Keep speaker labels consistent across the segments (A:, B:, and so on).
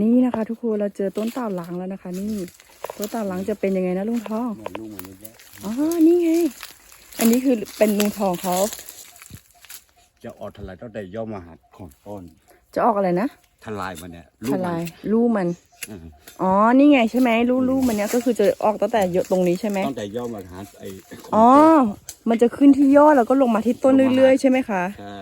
A: นี่นะคะ ทุกคนเราเจอต้นเต่าหลังแล้วนะคะ นี่ต้นเต่าหลังจะเป็นยังไงนะลุงทอง
B: เหมือนลูกมันนิดเดียว
A: อ๋อนี่ไง อันนี้คือเป็นลุงทองเขา
B: จะออกทลายตั้งแต่ย่อมาหาของต้น
A: จะออกอะไรนะ
B: ทลายมันเนี่ย
A: ท
B: ลูกมั
A: ลานยรูมัน
B: อืม
A: อ๋อนี่ไงใช่ไหมรูรูมันเนี้ยก็คือจะออกตั้งแต่ยตรงนี้ใช่ไหม
B: ตั้งแต่ย่อมาหาไอ้ของ
A: อ๋อมันจะขึ้นที่ยอดแล้วก็ลงมาที่ต้นเรื่อยๆใช่ไหมคะ
B: ใช่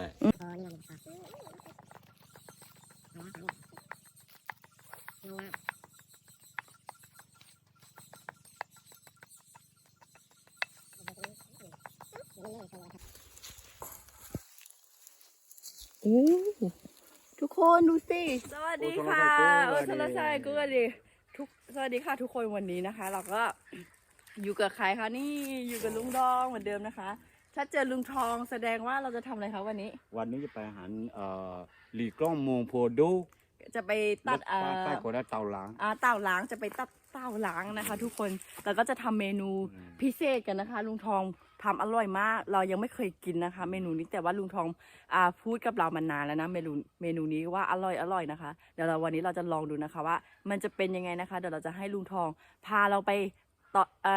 A: โอ้ทุกคนดูสิ สวัสดีค่ะโอ้โทรศัพท์กูกันดิทุกสวัสดีค่ะทุกคนวันนี้นะคะ เราก็อยู่กับใครคะนี่อยู่กับลุงดองเหมือนเดิมนะคะ ถ้าเจอลุงทองแสดงว่าเราจะทำอะไรคะวันนี้
B: วันนี้จะไปอาหารเอ่อหลีกล้องมงโพดู
A: จะไปตัดเอ่
B: รถ
A: อ
B: ใต้โคราชเตาล้าง
A: อ่าเต่าล้างจะไปตัดเต่าล้างนะคะ ทุกคนแล้วก็จะทำเมนู
B: อืม
A: พิเศษกันนะคะ ลุงทอง ทำอร่อยมาก เรายังไม่เคยกินนะคะ เมนูนี้แต่ว่าลุงทองอ่าพูดกับเรามานานแล้วนะเมนูเมนูนี้ว่าอร่อยอร่อยนะคะ เดี๋ยวเราวันนี้เราจะลองดูนะคะว่า มันจะเป็นยังไงนะคะ เดี๋ยวเราจะให้ลุงทอง พาเราไปต่อไอ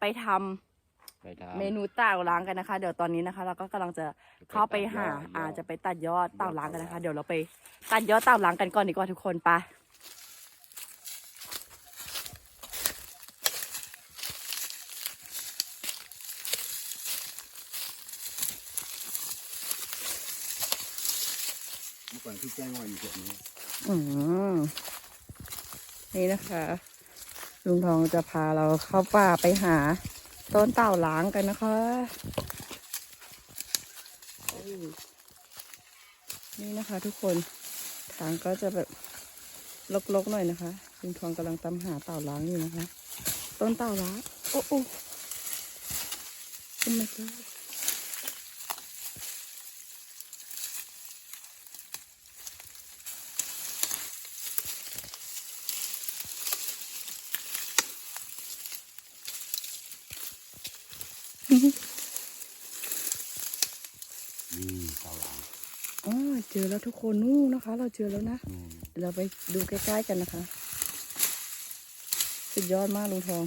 A: ไปทำ
B: ไปทำ
A: เมนูเต่าล้างกันนะคะ เดี๋ยวตอนนี้นะคะ เราก็กำลังจะเข้าไปหา
B: ตัดยอด
A: อาจะไปตัดยอดเต่าล้างกันนะคะ เดี๋ยวเราไปตัดยอดเต่าล้างกันก่อนดีกว่าทุกคนไป
B: เมื่อก่อน ที่แจ้งว่าอยู่แบบนี้
A: อืมนี่นะคะ ลุงทองจะพาเราเข้าป่าไปหา ต้นเต่าล้างกันนะคะนี่นะคะ ทุกคนทางก็จะแบบลกๆหน่อยนะคะลุงทองกำลังตามหาเต่าล้างอยู่นะคะ ต้นเต่าล้างโอ้โอ้ทำไมเจออืม
B: อืมเตาล้าง
A: อ๋อเจอแล้ว ทุกคนนู่นนะคะ เราเจอแล้วนะ
B: อืม
A: เดี๋ยวเราไปดูใกล้ๆกันนะคะ สุดยอดมากลุงทอง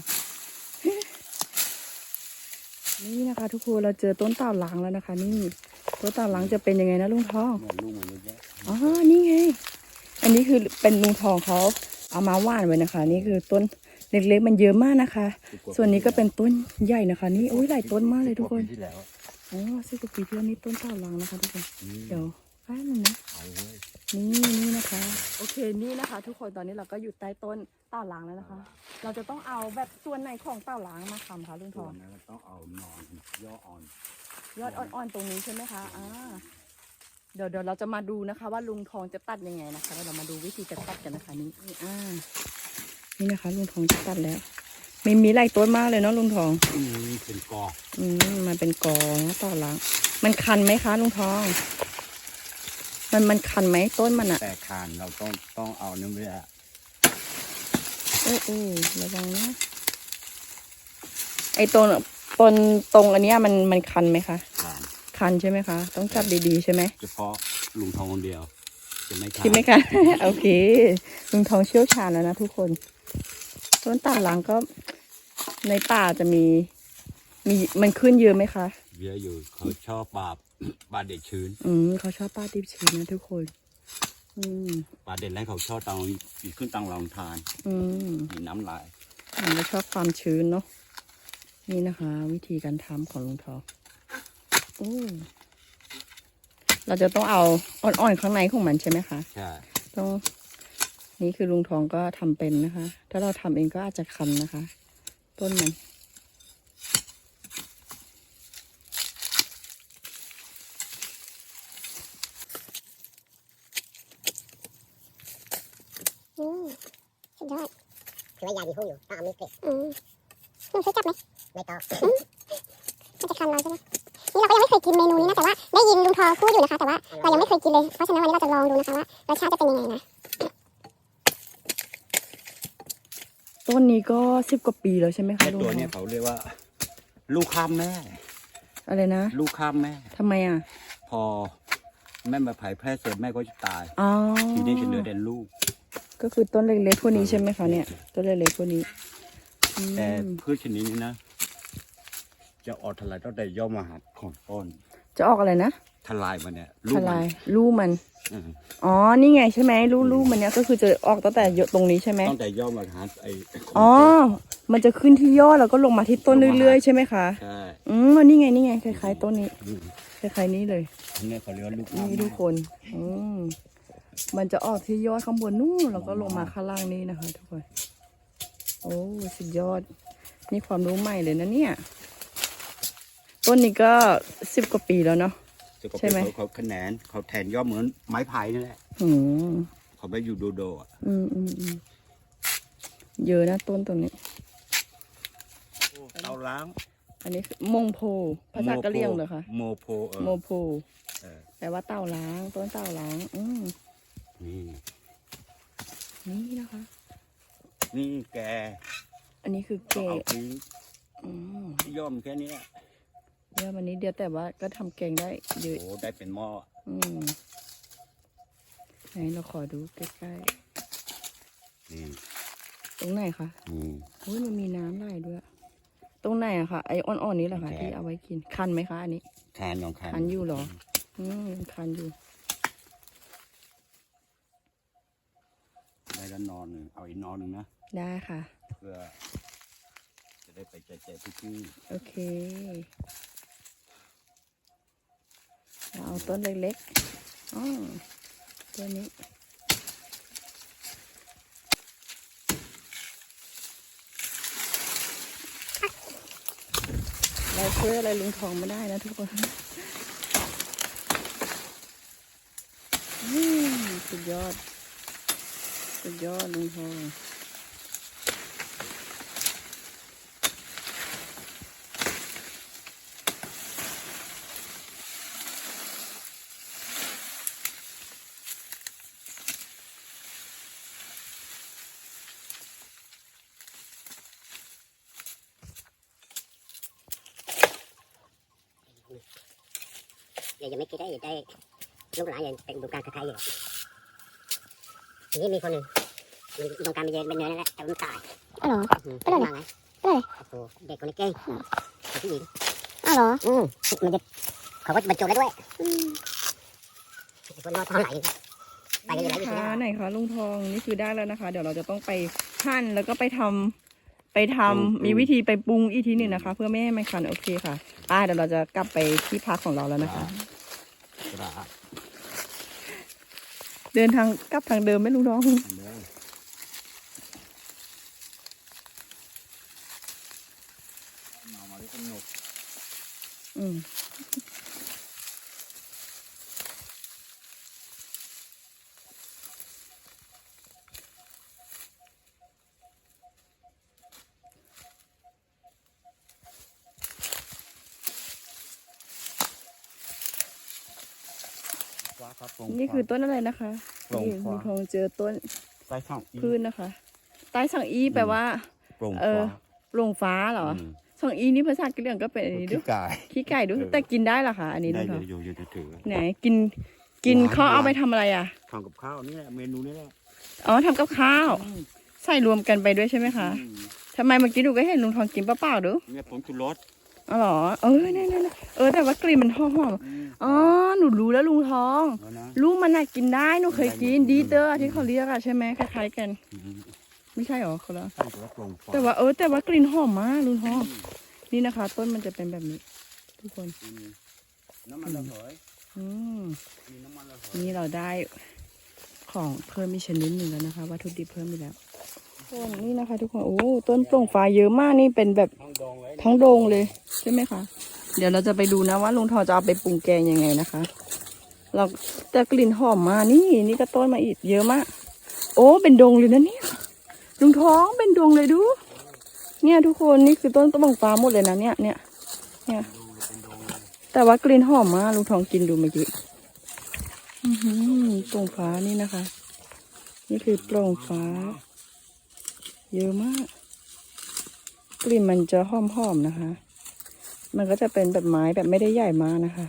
A: นี่นะคะ ทุกคนเราเจอต้นเต่าหลังแล้วนะคะ นี่ต้นเต่าหลังจะเป็นยังไงนะลุงทอง
B: เหมือนลูกมันนิดเดียว
A: อ๋อนี่ไง อันนี้คือเป็นลุงทองเขาเอามาว่านไว้นะคะ นี่คือต้นเล็กๆมันเยอะมากนะคะ ส่วนนี้ก็เป็นต้นใหญ่นะคะ นี่โอ้ยหลายต้นมากเลยทุกคน
B: ปีที่แล้ว
A: อ๋อสิบกว่าปีที่แล้วนี่ต้นเต่าหลังนะคะทุกคน
B: อืม
A: เดี๋ยวแป๊บนึงนะ
B: เอาเว้ย
A: นี่นี่นะคะ โอเคนี่นะคะ ทุกคนตอนนี้เราก็อยู่ใต้ต้นเต่าล้างแล้วนะคะ เราจะต้องเอาแบบส่วนไหนของเต่าล้างมาทำคะลุงท
B: ส่
A: อ
B: ว
A: ง
B: นนั้นเราต้องเอานอนย่ออ่อน
A: ยอดอ่อนๆตรงนี้ใช่ไหมคะอ่าเดี๋ยวเดี๋ยวเราจะมาดูนะคะ ว่าลุงทองจะตัดยังไงนะคะแล้วเรามาดูวิธีการตัดกันนะคะนี่นี่อ่านี่นะคะ ลุงทองจะตัดแล้วมีมีหลายต้นมากเลยเนาะลุงทอง
B: อืมเป็นกอ
A: อืมมันเป็นกองนะเต่าล้างมันคันไหมคะลุงทอง มันมันคันไหมต้นมันอะ
B: แต่คานเราต้องต้องเอาเนื้อเวลา
A: โอ้โอ้ระวังนะ ไอ้ตรงตรงตรงอันเนี้ยมันมันคันไหมคะ
B: คาน
A: คันใช่ไหมคะ ต้องจับดีๆใช่ไหม
B: เฉพาะลุงทองคนเดียวจะไม่คาน
A: คิดไหมคะ โอเค ลุงทองเชี่ยวชาญแล้วนะทุกคน ต้นต่างหลังก็ในป่าจะมี มีมันขึ้นเยอะไหมคะ
B: เยอะอยู่ เขาชอบปลาปลาเด็ดชื้น
A: อืมเขาชอบป้าติบชื้นนะทุกคน อืม
B: ปลาเด็ดแล้วเขาชอบตังอีกขึ้นตังรองทาน
A: อืม
B: มีน้ำลาย
A: มันก็ชอบความชื้นเนาะนี่นะคะ วิธีการทำของลุงทองโอ้เราจะต้องเอาอ่อนๆข้างในของมันใช่ไหมคะ
B: ใช่
A: ต้องนี่คือลุงทองก็ทำเป็นนะคะ ถ้าเราทำเองก็อาจจะคันนะคะ ต้นมัน
C: อืมสุด ยอดถือว่ายาดีคู่อยู่ต้องเอามีดกรีดอืมหนูช่วยจับไหมไม่ต้องมันจะคันเราใช่ไหมนี่เราก็ยังไม่เคยกินเมนูนี้นะแต่ว่าได้ยินลุงทองพูดอยู่นะคะ แต่ว่าเรายังไม่เคยกินเลยเพราะฉะนั้นวันนี้เราจะลองดูนะคะว่ารสชาติจะเป็นยังไงนะ
A: ต้นนี้ก็สิบกว่าปีแล้วใช่ไหมคะ
B: ไอ้
A: ลุง
B: ตัว
A: ทอ
B: เนี้ย
A: ง
B: เขาเรียกว่า ลูกข้ามแม่
A: อะไรนะ
B: ลูกข้ามแม่
A: ทำไมอะ
B: พอแม่มาเผยแพร่เสร็จแม่ก็จะตาย
A: อ๋อ
B: ทีนี้จะเหลือแต่ลูก
A: ก็คือต้นเล็กๆพวกนี้ใช่ไหมคะเนี่ยต้นเล็กๆพวกนี้อืม
B: แต่พืชชนิดนี้นะ จะออกทลายตั้งแต่ย่อมหัดของต้น
A: จะออกอะไรนะ
B: ทลายมันเนี่ย
A: ท
B: มัน
A: ลายลูกมัน
B: อืม
A: อ๋อ นี่ไงใช่ไหมลูกลูกมันเนี่ยก็คือจะออกตั้งแต่ตรงนี้ใช่ไหม
B: ตั้งแต่ย่อมหัดไอ้ของ
A: อ๋อ
B: ต้น
A: มันจะขึ้นที่ยอดแล้วก็ลงมาที่ต้นเรื่อยๆใช่ไหมคะ
B: ใช่
A: อืมนี่ไงนี่ไงคล้ายๆต้นนี้
B: อืม
A: คล้ายๆนี้เลย
B: อันนี้เขาเรียกว่าลูก
A: นี่ทุกคน อืม มันจะออกที่ยอดข้างบนนู่นแล้วก็ลงมาข้างล่างนี่นะคะ ทุกคน โอ้สุดยอด นี่ความรู้ใหม่เลยนะเนี่ย ต้นนี้ก็สิบกว่าปีแล้วเนาะ
B: จะก็
A: ใช่ไหม
B: เขาเขาแขนนเขาแทนย่อเหมือนไม้ไผ่นี่แหละ
A: อืม
B: เขาไม่อยู่โดโดอะ
A: อืมอืมอืมเยอะนะต้นตรงนี้
B: เตาล้าง
A: อันนี้คือมงโพ ภาษากะเหรี่ยงเหรอคะ
B: โมโพเออ
A: โมโพ
B: เออ
A: แปลว่าเต่าล้าง ต้นเต่าล้าง อืม
B: นี่
A: นี่นะคะ
B: นี่แก
A: อันนี้คือเก
B: เอา
A: ด
B: ทิ้ง
A: อืม
B: ย่อมแค่เนี้ย
A: เดี๋ยววันนี้เดียวแต่ว่าก็ทำแกงได้เย
B: โอ้
A: อะ
B: ได้เป็นหม้อ
A: อืมไหนเราขอดูใกล้
B: นี่
A: ๆ ตรงไหนคะ
B: นี่
A: เฮ้ยมันมีน้ำไหลด้วย ตรงไหนอะคะไอ้อ่อนๆนี้เหรอคะ
B: แกะ
A: ที่เอาไว้กิน คันไหมคะอันนี้
B: คานของคาน
A: คันอยู่เหรอ อืมคันอยู่
B: ได้แล้วน อนหนึ่งเอาอีกนอนหนึ่งนะ
A: ได้ค่ะ
B: เพื่อ จะได้ไปแจกๆทุกที่
A: โอเค เราเอาต้นเล็กๆอ๋อตัวนี้ เราช่วยอะไรลุงทองไม่ได้นะทุกคนอืมสุดยอด สุดยอดลุงทอง
C: เดี๋ยวยังไม่คิดได้ได้ลูกหลานยังเป็นดูการคล้ายๆอยู่ ทีนี้มีคนหนึ่งมันดูการเป็นเย็นเป็นเนื้อนั่นแหละแต่มันตาย
D: อ๋อเหรอ
C: อืม
D: เป็นอะไร
C: มาไง
D: เป็นอะไร
C: โอ้โหเด็กคนนี้เก่งเด็กผู้หญิง
D: อ๋อเหรอ
C: อืมมันจะเขาก็บรรจุได้ด้วย
D: อืม
C: คนรอดเท่าไหร่ไปกันอยู่ไหนอยู่
A: คะ
C: ที่นั่น
A: ไหนคะลุงทองนี่คือได้แล้วนะคะ เดี๋ยวเราจะต้องไปหั่นแล้วก็ไปทำไปทำมีวิธีไปปรุงอีกทีหนึ่งนะคะ เพื่อไม่ให้มันคันโอเคค่ะอ่าเดี๋ยวเราจะกลับไปที่พักของเราแล้วนะคะ
B: กระดาษ
A: เดินทางกลับทางเดิมไหม่ลุงทอง
B: อันเดียวเอามาด้วยกันหนก
A: อืมนี่คือ ต้นอะไรนะคะ
B: โปร่ง
A: นี่ลุ
B: ฟ้าง
A: ทองเจอต้น
B: ใต้ช่องอี
A: พืชนะคะ ใต้สังอีแปลว่า
B: โปร่ง
A: เออ
B: ฟ้า
A: โปร่งฟ้าเหรอ
B: อืม
A: สังอีนี่ภาษากะเหรี่ยงก็เป็นอันนี้ด้
B: ขี้
A: วย
B: กาย
A: ขี้ไก่ด้วย
B: เออ
A: แต่กินได้เหรอคะอันนี้
B: ได้
A: ลุงท
B: อ
A: อง
B: ยู่อยู่อยู่ถือ
A: ไหนกินกิน
B: หวาน
A: เขาเอา
B: หวาน
A: ไปทำอะไรอะ
B: ทำกับข้าวนี่แหละเมนูนี้แหละ
A: อ๋อทำกับข้าวใส่รวมกันไปด้วยใช่ไหมคะ
B: อืม
A: ทำไมเมื่อกี้หนูก็เห็นลุงทองกินเปล่าๆดู
B: เนี่ยผงชูรส
A: อ๋อเหรอเออเนี่ยเนี่ยเนี่ยเออแต่ว่ากลิ่นมันหอม
B: อืม
A: ๆ อ๋อหนูรู้แล้วลุงทอง
B: แล้วนะ
A: ลูกมันน่ะกินได้หนูเคยกิน
B: ได้
A: ดีเตอร์ที่เขาเรียกอะใช่ไหมคล้ายๆกัน
B: อืม
A: ไม่ใช่หรอคนละ
B: ใช่แต่ว่าโปร่งฟ้า
A: แต่ว่าเออแต่ว่ากลิ่นหอมมากลุงทอง นี่นะคะ ต้นมันจะเป็นแบบนี้ ทุกคน
B: อืมน้ำมันระเหย
A: อืม
B: มีน้ำมันระเหย
A: นี่เราได้ของเพิ่มอีกชนิดหนึ่งแล้วนะคะวัตถุดิบเพิ่มอีกแล้วส่วนนี่นะคะ ทุกคนโอ้ต้นโปร่งฟ้าเยอะมากนี่เป็นแบบ
B: ทั้งดองเลย
A: ทั้งโดงเลย ใช่ไหมคะ เดี๋ยวเราจะไปดูนะว่าลุงทอจะเอาไปปรุงแกงยังไงนะคะ เราแต่กลิ่นหอมมานี่นี่ก็ต้นมาอีกเยอะมาก โอ้เป็นดงเลยนะเนี่ยลุงท้องเป็นดงเลยดู เนี่ยทุกคนนี่คือต้นตะบองฟ้าหมดเลยนะเนี่ยเนี่ยเนี่ยแต่ว่ากลิ่นหอมมากลุงทองกินดูเมื่อกี้อือหือโปร่งฟ้านี่นะคะ นี่คือโปร่งฟ้า เยอะมาก กลิ่นมันจะหอมๆนะคะ มันก็จะเป็นแบบไม้แบบไม่ได้ใหญ่มากนะคะ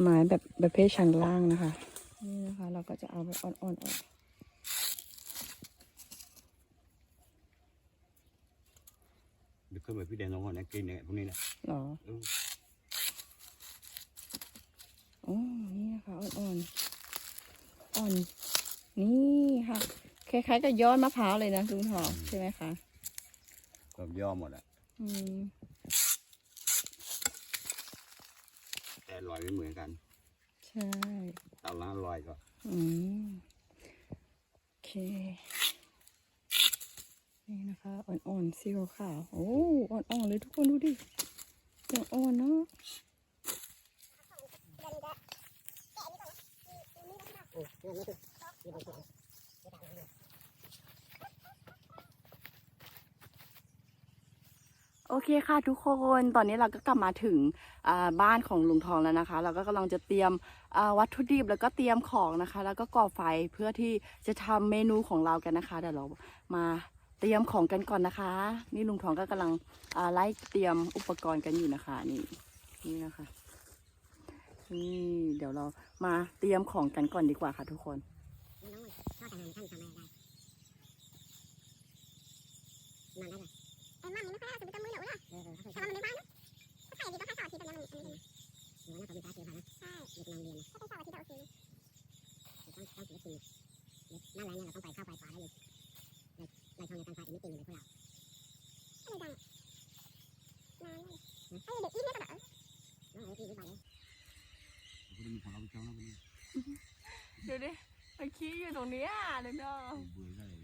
A: ไม้แบบประเภทชั้นล่างนะคะ นี่นะคะ เราก็จะเอาไปอ่อนๆออก
B: เดี๋เคยไปพี่แดงน้องอ่อนนะกินเนี่ยพวกนี้นะ
A: หรอ
B: อ๋อ
A: นี่นะคะอ่อนๆอ่อน นี่ค่ะ คล้ายๆกับยอดมะพร้าวเลยนะลุงทองใช่ไหมคะ
B: ก็ยอดหมดอะ
A: อืม
B: แต่อร่อยไม่เหมือนกัน
A: ใช่
B: เตาล้างอร่อยก็
A: อืมโอเค นี่นะคะ อ่อนๆสีขาวๆโอ้อ่อนๆเลยทุกคนดูดิยังอ่อนเนาะโอ โอเคค่ะทุกคนตอนนี้เราก็กลับมาถึงบ้านของลุงทองแล้วนะคะ เราก็กำลังจะเตรียมวัตถุดิบแล้วก็เตรียมของนะคะ แล้วก็ก่อไฟเพื่อที่จะทำเมนูของเรากันนะคะเดี๋ยวเรามาเตรียมของกันก่อนนะคะ นี่ลุงทองก็กำลังไล่เตรียมอุปกรณ์กันอยู่นะคะนี่นี่นะคะนี่เดี๋ยวเรามาเตรียมของกันก่อนดีกว่าค่ะ ทุกคน
C: ไอ้มันนี่ไม่ค่อยเอาถึงจำมือหนูหรอ กแต่ว่ามันไม่บ้านนะถ้าใครดีต้องให้สาวอาทิตย์แต่ยังมันมันหนูว่าน่าจะมีการซื้อผ่านนะใช่เด็กนอนเรียนถ้าเป็นสาวอาทิตย์เราซื้อต้องต้องซื้อทีหน้าแรงเนี่ยเราต้องไปเข้าไปขวาได้เลยเราทำในการไฟไม่ตีเลยพวกเราอะไรดังนานเลยไอ้เด็กอีเนี่ยก็แบบเออตีไปเลย
B: พวกนี้มีของเราไปเจ้าแล้วพวกนี้
A: เดี๋ยวดิไปขี้อยู่ตรงนี้อะเดี๋ยวเนาะ
B: เบื่อได้เลย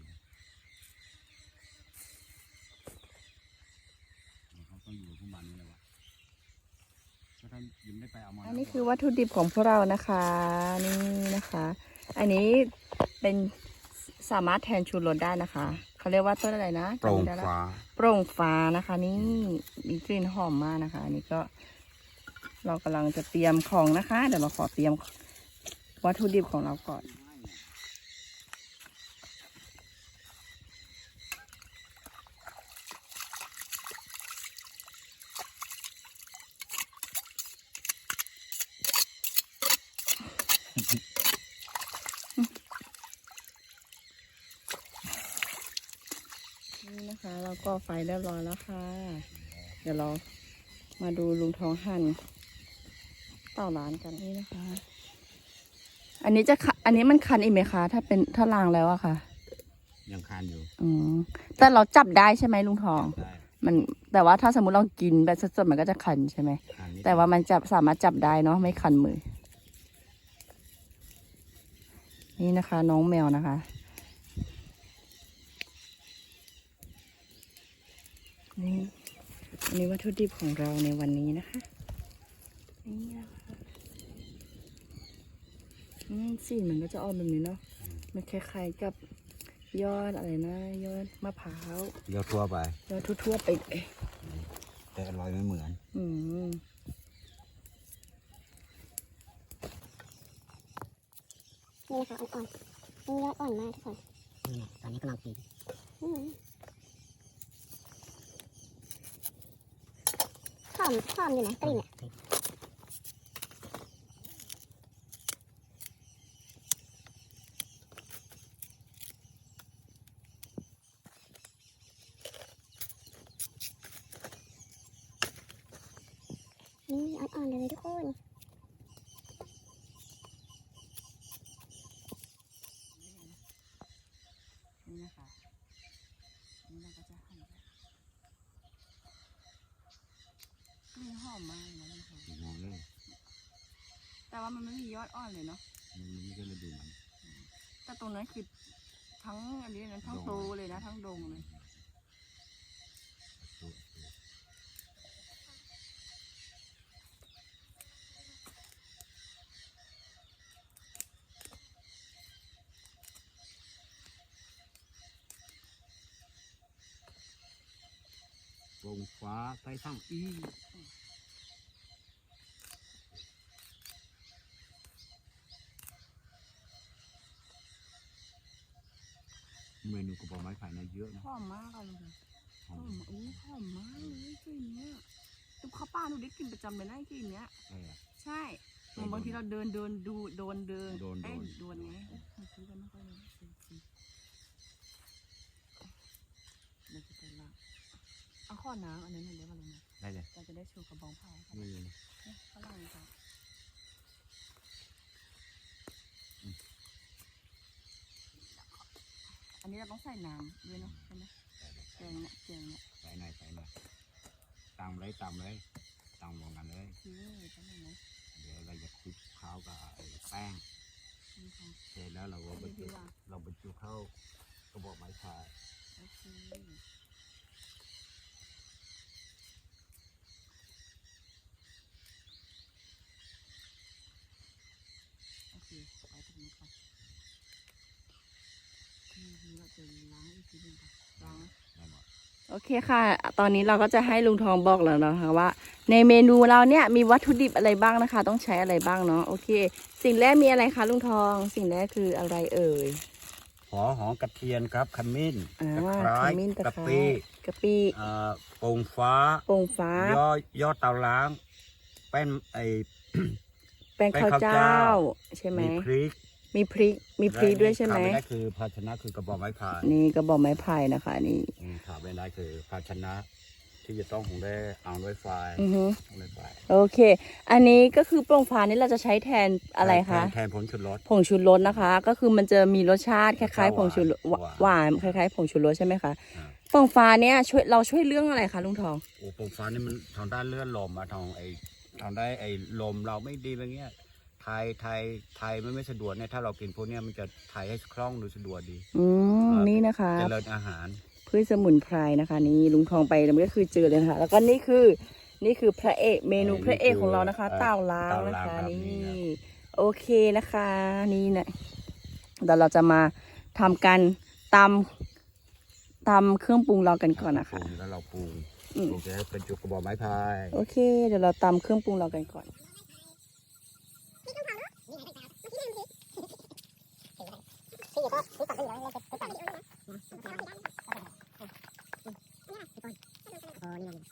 B: เขาต้องอยู่ทุกวันนี้เลยวะถ้าท่านยิ้ม ได้ไปเอามา
A: อันนี้คือวัตถุดิบของพวกเรานะคะ นี่นะคะ อันนี้เป็นสามารถแทนชูรสได้นะคะ เขาเรียกว่าต้นอะไรนะ
B: โปร่ง
A: จำไม่ได้ละ
B: ฟ้า
A: โปร่งฟ้านะคะ นี่มีกลิ่นหอมมากนะคะ อันนี้ก็เรากำลังจะเตรียมของนะคะ เดี๋ยวเราขอเตรียมวัตถุดิบของเราก่อน นี่นะคะเราก็ไฟเรียบร้อยแล้วค่ะ เดี๋ยวเรามาดูลุงทองหั่นเต่าร้านกันนี่นะคะ อันนี้จะขะอันนี้มันคันอีกไหมคะ ถ้าเป็นถ้าล้างแล้วอะค่ะ
B: ยังคานอยู่
A: อืมแต่เราจับได้ใช่ไหมลุงทอง
B: ได้
A: มันแต่ว่าถ้าสมมุติเรากินแบบสดๆมันก็จะคันใช่ไหม
B: คานนิด
A: แต่ว่ามันจะสามารถจับได้เนาะไม่คันมือ นี่นะคะ น้องแมวนะคะ นี่อันนี้วัตถุดิบของเราในวันนี้นะคะนี่นะคะอืมสีมันก็จะออกแบบนี้เนาะมันคล้ายๆกับยอดอะไรนะ ยอดมะพร้าว
B: เดี๋ยวทั่วไป
A: ยอดทั่วๆไปเลย
B: แต่อร่อยไม่เหมือน
A: อืม
C: นี่นะคะอ่อนๆนี่ยอดอ่อนมากทุกคนตอนนี้กำลังกินหอมหอมอยู่นะกลิ่นอะ นี่อ่อนๆเลยทุกคน
A: นี่นะคะ นี่เราก็จะหั่นแบบกลิ่นหอมมากเลยนะทุกคน
B: มองเลย
A: แต่ว่ามันไม่มีย อดอ่อนเลยเนาะ
B: มันไม่ใช่ฤดูมัน
A: แต่ตรงนั้นคือทั้งอันนี้นะทั้งโตเลยนะทั้งดงเลย
B: วงฟ้าใต้ทั้งอีเมนู กระบอกไม้ไผ่นะเยอะนะ
A: หอมมากอะเลย
B: ห
A: ห
B: อ
A: อ
B: ม
A: มอู้หอมมากเลยกลิ่นเนี้ยตุ๊กข้าวป้าหนูได้กลิ่นประจำเลยนะไอ้กลิ่นเนี้ย
B: ใช่อะ
A: ใช่เหมือนบางทีเราเดินเดินดูโดนเดิน
B: โดน
A: เอ้ย
B: โดน
A: โดนไงเอ้ยมันซื้อกันไม่ค่อยเลยซื้อซื้อเดี๋ยวจะไปละเอาขข้อน้ำอันนั้นหน่อยได้ป่ะลุงนะ
B: ได้เลย
A: เราจะได้ชูกระบองไผ่ค่ะ
B: นี่
A: เนี่ยฝรั่งค่ะ นนี้เราต้องใส่น้ำด้วยเนาะใช่ไหมแกงเนี่ยแกงเนี่ย
B: ใส่หน่อยใส่หน่อยตามเลยตามเลยตามลงกันเลย
A: คือแป๊บนึงนะ
B: เดี๋ยวเราจะคลุกข้าวกับไอ้แป้ง
A: นี่ค่ะ
B: เสร็จแล้วเราก็บรรจุ
A: นี่คือว่า
B: เราบรรจุเข้ากระบอกไม้พาย
A: โอเคโอเคไปตรงนี้ก่อน โอเคค่ะ ตอนนี้เราก็จะให้ลุงทองบอกแล้วนะคะว่า ในเมนูเราเนี่ยมีวัตถุดิบอะไรบ้างนะคะ ต้องใช้อะไรบ้างเนาะโอเค สิ่งแรกมีอะไรคะลุงทอง สิ่งแรกคืออะไรเอ่ย
B: หัวหอมกระเทียมครับขมิ้น
A: อ่า
B: ตะไคร้
A: ขมิ้นตะ
B: กะ
A: ไคร้
B: ปิ
A: กะปิ
B: เอ่อโป่งฟ้า
A: โป่งฟ้า
B: ย่อยอดเตาล้างแป้นไอ
A: แป้งข้าว
B: แป้งข้าว
A: เจ้า
B: เจ้า
A: ใช่ไหม
B: มีพริก
A: มีพริกมีพริกด้วยใช่ไหม
B: ขาดไม่ได้คือภาชนะคือกระบอกไม้พาย
A: นี่กระบอกไม้ไผ่นะคะ นี่
B: อืมขาดไม่ได้คือภาชนะ ที่จะต้องของได้อ่างด้วยไฟ
A: อือฮึ
B: อ่างด้วยไฟ
A: โอเค อันนี้ก็คือโป่งฟ้านี่เราจะใช้แทนอะไรคะ
B: แทนแทนผลชุดรส
A: ผงชูรสนะคะ ก็คือมันจะมีรสชาติคล้ายๆผงชูรส
B: หวาน
A: หวานคล้ายๆผงชูรสใช่ไหมคะ
B: อ่า
A: ฟองฟ้าเนี่ยช่วยเราช่วยเรื่องอะไรคะลุงทอง
B: โอ้โป่งฟ้านี่มันทางด้านเลื่อนลมอะทางไอทางได้ไอลมเราไม่ดีแบบเงี้ย ไทยไทยไทยไม่ไม่สะดวกเนี่ยถ้าเรากินพวกเนี้ยมันจะไทยให้คล่องดูสะดวกดี
A: อืม
B: ครับ
A: นี่นะคะ
B: เจริญอาหาร
A: พืชสมุนไพรนะคะ นี่ลุงทองไปแล้วมันก็คือเจอเลยนะคะแล้วก็นี่คือนี่คือพระเอกเมนูพระเอกของเรานะคะ เต่าล้างนะคะนี่โอเคนะคะนี่นะเดี๋ยวเราจะมาทำการตำตำเครื่องปรุงเรากันก่อนนะคะ
B: ปรุงแล้วเราปรุง
A: อืม
B: ปรุงจะให้เป็นจุกกระบอกไม้พาย
A: โอเค เดี๋ยวเราตำเครื่องปรุงเรากันก่อน
C: พี่ก็พี่ตัดเลยเลยพี่ตัดเลยอ๋อนี่มัน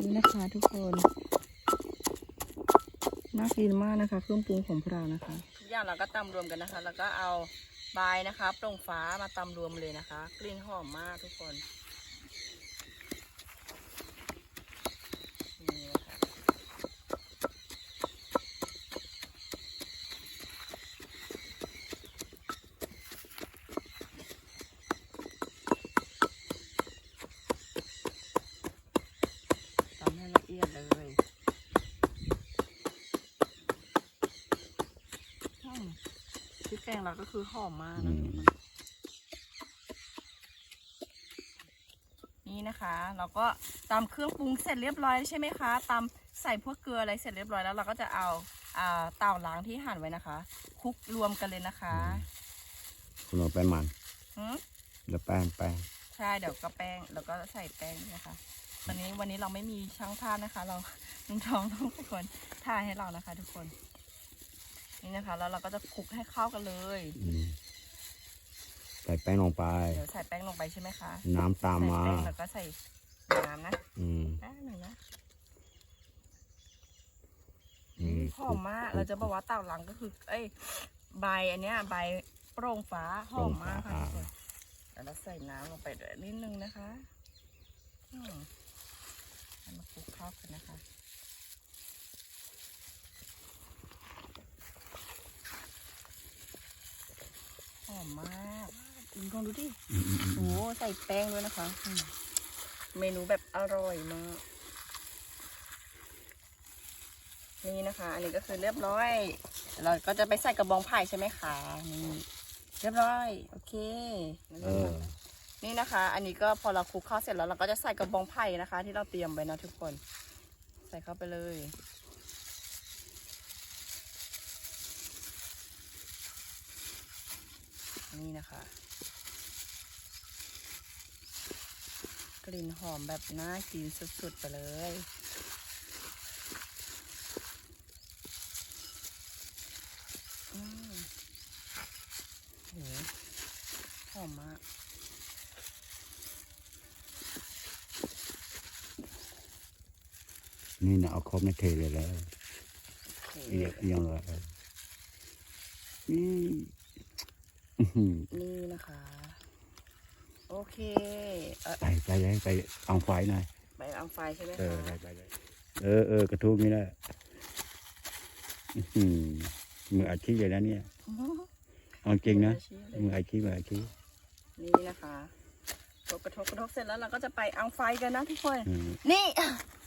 A: นี่นะคะทุกคน น่ากินมากนะคะ เครื่องปรุงของพวกเรานะคะทุกอย่างเราก็ตำรวมกันนะคะ แล้วก็เอาใบนะคะปลงฟ้ามาตำรวมเลยนะคะ กลิ่นหอมมากทุกคนนะคะตำให้ละเอียดเลยอืม พริกแกงเราก็คือหอมมากนะทุกคนนี่นะคะ เราก็ตำเครื่องปรุงเสร็จเรียบร้อยใช่ไหมคะตำใส่พวกเกลืออะไรเสร็จเรียบร้อยแล้วเราก็จะเอาอ่าเต่าล้างที่หั่นไว้นะคะคลุกรวมกันเลยนะคะ
B: คุณเอาแป้งมัน
A: หืม
B: แล้วแป้งแป้ง
A: ใช่เดี๋ยวก็แป้งแล้วก็ใส่แป้งด้วยนะคะตอนนี้วันนี้เราไม่มีช่างภาพนะคะ เราลุงทองต้องเป็นคนถ่ายให้เรานะคะ ทุกคน นี่นะคะ แล้วเราก็จะคลุกให้เข้ากันเลย
B: อืมใส่แป้งลงไป
A: เดี๋ยวใส่แป้งลงไปใช่ไหมคะ
B: น้ำตาม
A: ใส่
B: มา
A: แป้งแล้วก็ใส่น้ำนะ
B: อืม
A: อะหนึ่งนะ
B: อืม
A: หอมมากเราจะบอกว่าเต่าหลังก็คือ เอ้ยใบอันเนี้ยใบโปร่งฟ้าหอมมากค่ะทุกคนแล้วเราใส่น้ำลงไปด้วยนิดนึงนะคะอืมให้มาคลุกเข้ากันนะคะ อมมากลองดูดิ
B: อืมอืมอืม
A: โอ้ใส่แป้งด้วยนะคะ เมนูแบบอร่อยมาก นี่นะคะ อันนี้ก็คือเรียบร้อย เราก็จะไปใส่กระบองไผ่ใช่ไหมคะนี่เรียบร้อย โอเค
B: เออ
A: นี่นะคะ อันนี้ก็พอเราคลุกข้าวเสร็จแล้วเราก็จะใส่กระบองไผ่นะคะ ที่เราเตรียมไว้นะทุกคน ใส่เข้าไปเลย นี่นะคะ กลิ่นหอมแบบน่ากินสุดๆไปเลย อืมหอมมาก
B: นี่นะเอาครบนะเทเลยแล้วยังยังเลยนี่
A: นี่นะคะ โอเคเออ
B: ไปไปเลยไปเอาไฟหน่อย
A: ไปเอาไฟใช่ไหม
B: เออ
A: คะ
B: ไปไปเลยเออเออกระทุกนี่แหละอื้อหือมืออาชีพเลยนะเนี่ยเอาจริงนะมืออาชีพมืออาชีพ
A: นี่นะคะกดกระทบกระทบเสร็จแล้วเราก็จะไปเอาไฟกันนะทุกคน
B: อืม
A: นี่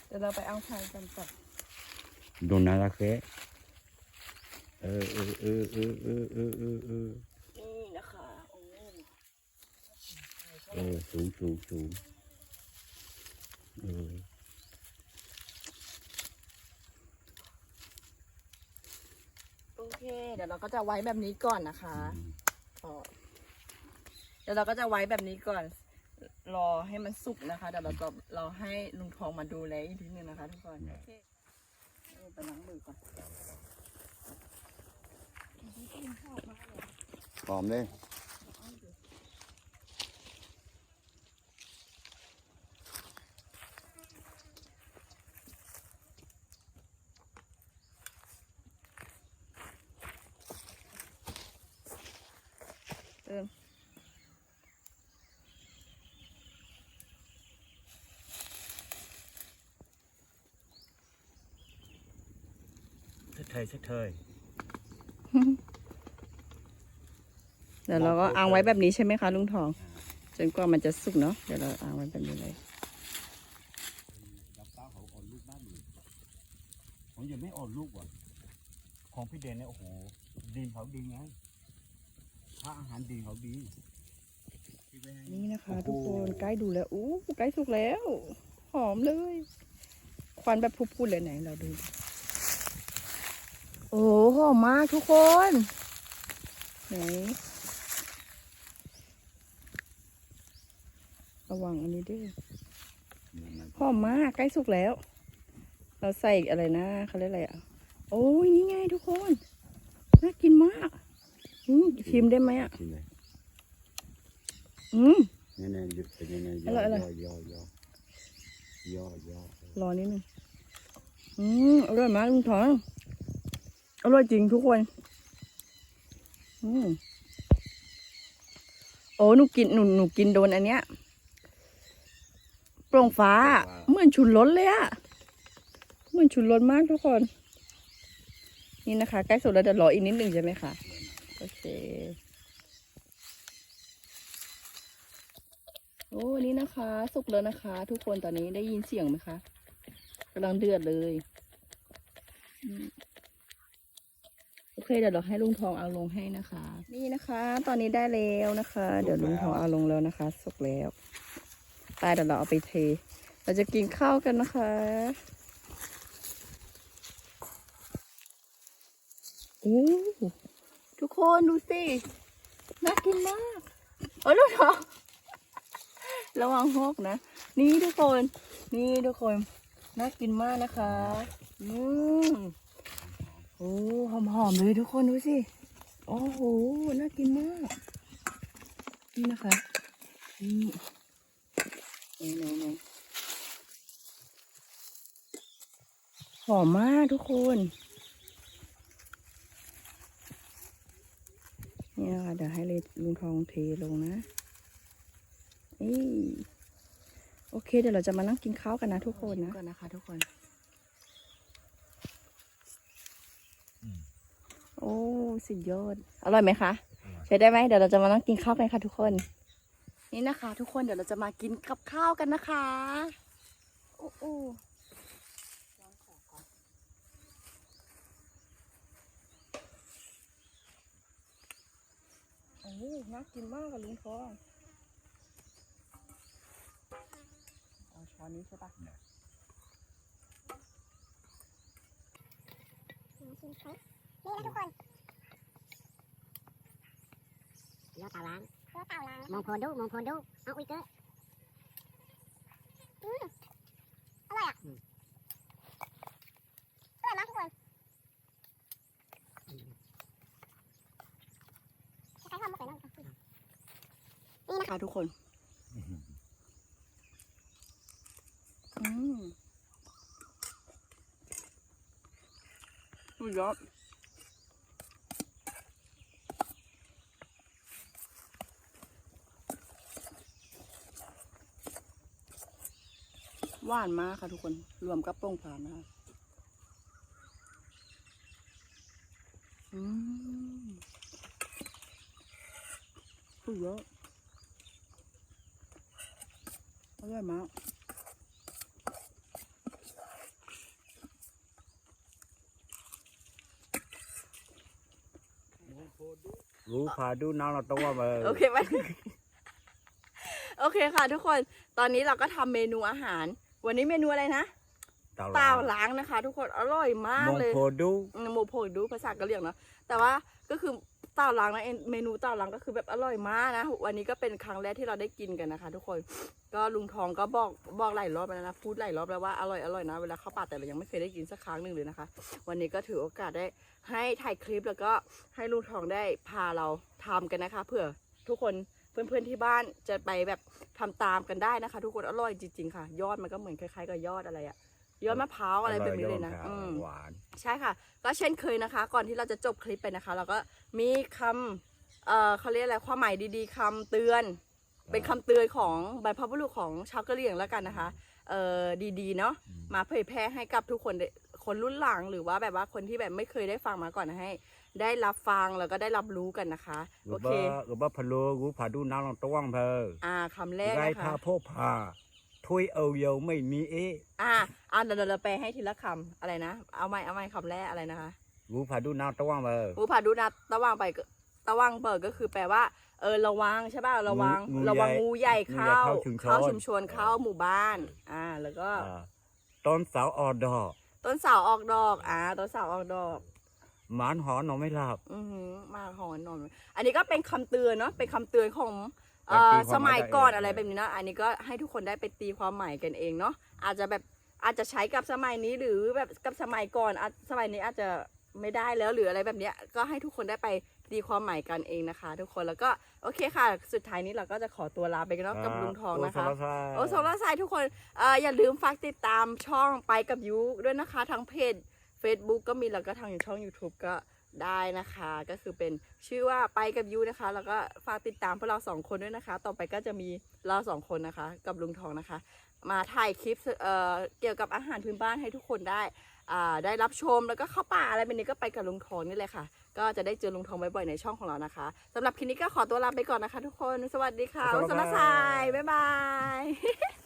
A: เดี๋ยวเราไปเอาไฟกันก่อน
B: โดนนาราเคะเออเออเออเออเออเออเออเออ
A: นี่นะคะโอ้
B: เออสูงสูงสูงเออ
A: โอเค เดี๋ยวเราก็จะไว้แบบนี้ก่อนนะคะก็เดี๋ยวเราก็จะไว้แบบนี้ก่อน รอให้มันสุกนะคะ เดี๋ยวเราก็รอให้ลุงทองมาดูแลอีกทีหนึงนะคะทุกคนโอเคเอาไปล้างมือก่อน
B: หอมเลย สักเทยสักเทย
A: เดี๋ยวเราก็เอาไว้แบบนี้ใช่ไหมคะลุงทอง จนกว่ามันจะสุกเนาะเดี๋ยวเราเอาไว้แบบนี้เลย
B: รับป้าเขาอ่อนลูกบ้านอยู่ผมยังไม่อ่อนลูกว่ะของพี่เดนเนี่ยโอ้โหดินเขาดีไงถ้าอาหารดีเขาดีพี่ไปให้
A: นี่นะคะ
B: โอ้
A: ทุก
B: โห
A: คนใกล้ดูแล้วอู้ใกล้สุกแล้ว หอมเลย ควันแบบพุดๆเลยไหนเราดู โอ้หอมมากทุกคนไหนระวังอันนี้ด้วยหอมมากใกล้สุกแล้ว เราใส่อะไรนะเขาเรียกอะไรอะ โอ้ยนี่ไงทุกคน น่ากินมากอืมชิมได้ไหมอะ
B: กินเลย
A: อืม
B: เนี่ยเนี่ยหยุดเป็นยังไง
A: อร่อยอร่อย
B: ย่อย่อย่อย่อ
A: รอนิดนึงอืมอร่อยมากลุงทอง อร่อยจริงทุกคนอืมโอ้หนูกินหนูหนูกินโดนอันเนี้ยโปร่งฟ้าเหมือนชุนรสเลยอะเหมือนชุนรสมากทุกคน นี่นะคะ ใกล้สุดแล้วเดี๋ยวรออีกนิดหนึ่งใช่ไหมคะโอเคโอ้นี่นะคะ สุกแล้วนะคะ ทุกคนตอนนี้ได้ยินเสียงไหมคะกำลังเดือดเลยอืมโอ เคเดี๋ยวเราให้ลุงทองเอาลงให้นะคะ นี่นะคะ ตอนนี้ได้แล้วนะคะ เดี๋ยวลุงทองเอาลงแล้วนะคะสุกแล้วตายเดี๋ยวเราเอาไปเท เราจะกินข้าวกันนะคะโอ้ทุกคนดูสิน่ากินมากโอ้ยลุงทองระวังหกนะ นี่ทุกคน นี่ทุกคน น่ากินมากนะคะ อืม โอ้หอมหอมๆเลยทุกคนดูสิโอ้โหน่ากินมากนี่นะคะนี่นี่นี่นี่หอมมากทุกคนนี่นะคะเดี๋ยวให้เลลุงทองเทลงนะนี่โอเค เดี๋ยวเราจะมานั่งกินข้าวกันนะทุกคนนะก่อนนะคะทุกคน อ้สุดยอด อร่อยไหมคะ ใช้ได้ไหมเดี๋ยวเราจะมานั่งกินข้าวกันค่ะทุกคน นี่นะคะ ทุกคนเดี๋ยวเราจะมากินกับข้าวกันนะคะโอ้โอ้วางของก่อนโอ้น่ากินมากอะลุงทองเอาช้อนนี้ใช่ปะ
C: นี่นะทุกคนเลือเต่าล้างเลือเต่าล้างมองโพนดูมองโพนดู เอาอุ้ยเก้อืมอร่อยอะอร่อยมากทุกคนใช้ความไม่เคยนั่งนี่นะ
A: ค่ะทุกคนอืมยอด วานมากค่ะทุกคน รวมกับโป้งผานนะคะอืมสุดยอดอร่อยมาก
B: รู้พาดูน้องเราต้องว่ามา
A: โอเคไหม โอเคค่ะทุกคน ตอนนี้เราก็ทำเมนูอาหาร วันนี้เมนูอะไรนะ
B: เต่า
A: เต่าล้างนะคะ ทุกคนอร่อยมาก
B: มง
A: เลย
B: โพดู
A: อืมโมโพดูภาษากะเหรี่ยงเนาะแต่ว่าก็คือเต่าล้างนะเอ็นเมนูเต่าล้างก็คือแบบอร่อยมากนะ วันนี้ก็เป็นครั้งแรกที่เราได้กินกันนะคะ ทุกคนก็ลุงทองก็บอกบอกหลายรอบแล้วนะพูดหลายรอบแล้วว่าอร่อยอร่อยนะเวลาเข้าป่าแต่เรายังไม่เคยได้กินสักครั้งหนึ่งเลยนะคะ วันนี้ก็ถือโอกาสได้ให้ถ่ายคลิปแล้วก็ให้ลุงทองได้พาเราทำกันนะคะเผื่อทุกคน เพื่อนๆที่บ้านจะไปแบบทำตามกันได้นะคะ ทุกคนอร่อยจริงๆค่ะ ยอดมันก็เหมือนคล้ายๆกับยอดอะไรอะยอดมะพร้าวอะไรแบบนี้เลยนะ
B: อร่อ
A: อืม
B: หวาน
A: ใช่ค่ะ ก็เช่นเคยนะคะ ก่อนที่เราจะจบคลิปไปนะคะ เราก็มีคำเอ่อเขาเรียกอะไรความหมายดีๆคำเตือน เป็นคำเตือนของบรรพบุรุษของชาวกะเหรี่ยงแล้วกันนะคะเอ่อดีๆเนาะ
B: อืม
A: มาเผยแพร่ให้กับทุกคนได้คนรุ่นหลังหรือว่าแบบว่าคนที่แบบไม่เคยได้ฟังมาก่อนนะให้ ได้รับฟังแล้วก็ได้รับรู้กันนะคะ
B: หรื
A: โอ
B: อ
A: เค
B: ว่าหรือว่าพะโล้รู้พาดูน้องเราต้องว่าเพอ
A: อ่าคำแรก
B: ไร
A: นะ
B: พา
A: คะ
B: โพพาถ้วยเอาเยาไม่มีเอะ
A: อ่าอ่าเดี๋ยวเราแปลให้ทีละคำอะไรนะ เอาใหม่เอาใหม่คำแรกอะไรนะคะ
B: รู้พาดูน้องต้องว่าเพอ
A: งูผ่าดูนะตะว่างไปก็ตะว่างเปิดก็คือแปลว่าเออระวังใช่ป่ะระวัง
B: งู
A: ระวัง
B: ใหญ่
A: งูใหญ่เข้า
B: งูใหญ่เข้าชุมชน
A: เข้าชุมชนเข้าหมู่บ้าน อ่า แล้วก็
B: อ่าต้นเสาวออดอก
A: ต้นเสาวออกดอก อ่า ต้นเสาวออกดอก
B: หมานหอนนอนไม่หลับ
A: อือหือมาหอนนอน อันนี้ก็เป็นคำเตือนเนาะ เป็นคำเตือนของเอ่
B: ไปตี
A: อ
B: ความหมาย
A: สมัยก่อน
B: ได้เอง
A: อะไรแบบนี้เนาะอันนี้ก็ให้ทุกคนได้ไปตีความหมายกันเองเนาะ อาจจะแบบอาจจะใช้กับสมัยนี้หรือแบบกับสมัยก่อนอาจสมัยนี้อาจจะไม่ได้แล้วหรืออะไรแบบเนี้ย ก็ให้ทุกคนได้ไปตีความหมายกันเองนะคะ ทุกคน แล้วก็โอเคค่ะ สุดท้ายนี้เราก็จะขอตัวลาไปกันเนาะกับลุงทองนะคะ โอโซลาไซด์ทุกคนเอ่ออย่าลืมฝากติดตามช่องไปกับยูด้วยนะคะ ทั้งเพจ Facebook ก็มีแล้วก็ทางช่อง YouTube ก็ได้นะคะ ก็คือเป็นชื่อว่าไปกับยูนะคะ แล้วก็ฝากติดตามพวกเราสองคนด้วยนะคะ ต่อไปก็จะมีเราสองคนนะคะ กับลุงทองนะคะ มาถ่ายคลิปเอ่อเกี่ยวกับอาหารพื้นบ้านให้ทุกคนได้อ่าได้รับชมแล้วก็เข้าป่าอะไรแบบนี้ก็ไปกับลุงทองนี่แหละค่ะ ก็จะได้เจอลุงทองบ่อยๆในช่องของเรานะคะสำหรับคลิปนี้ก็ขอตัวลาไปก่อนนะคะ ทุกคนสวัสดีค่ะโอโซลาไซด์บ๊ายบาย